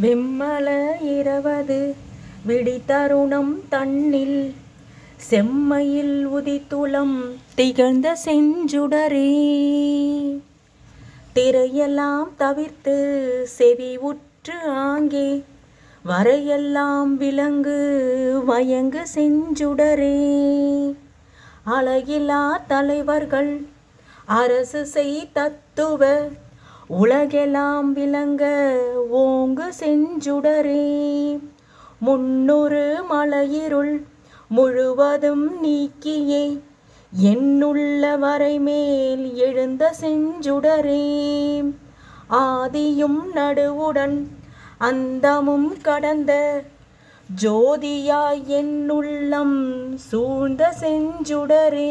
வெம்மல இரவது விடித்தருணம் தன்னில் செம்மையில் உதித்துளம் திகழ்ந்த செஞ்சுடரே. திரையெல்லாம் தவிர்த்து செவி உற்று ஆங்கே வரையெல்லாம் விலங்கு வயங்கு செஞ்சுடரே. அழகிலா தலைவர்கள் அரசு செய் தத்துவ உலகெல்லாம் விளங்க ஓங்கு செஞ்சுடரே. முன்னொரு மலையிருள் முழுவதும் நீக்கியே. என்னுள்ள வரை மேல் எழுந்த செஞ்சுடரே. ஆதியும் நடுவுடன் அந்தமும் கடந்த ஜோதியாய் என்னுள்ளம் சூழ்ந்த செஞ்சுடரே.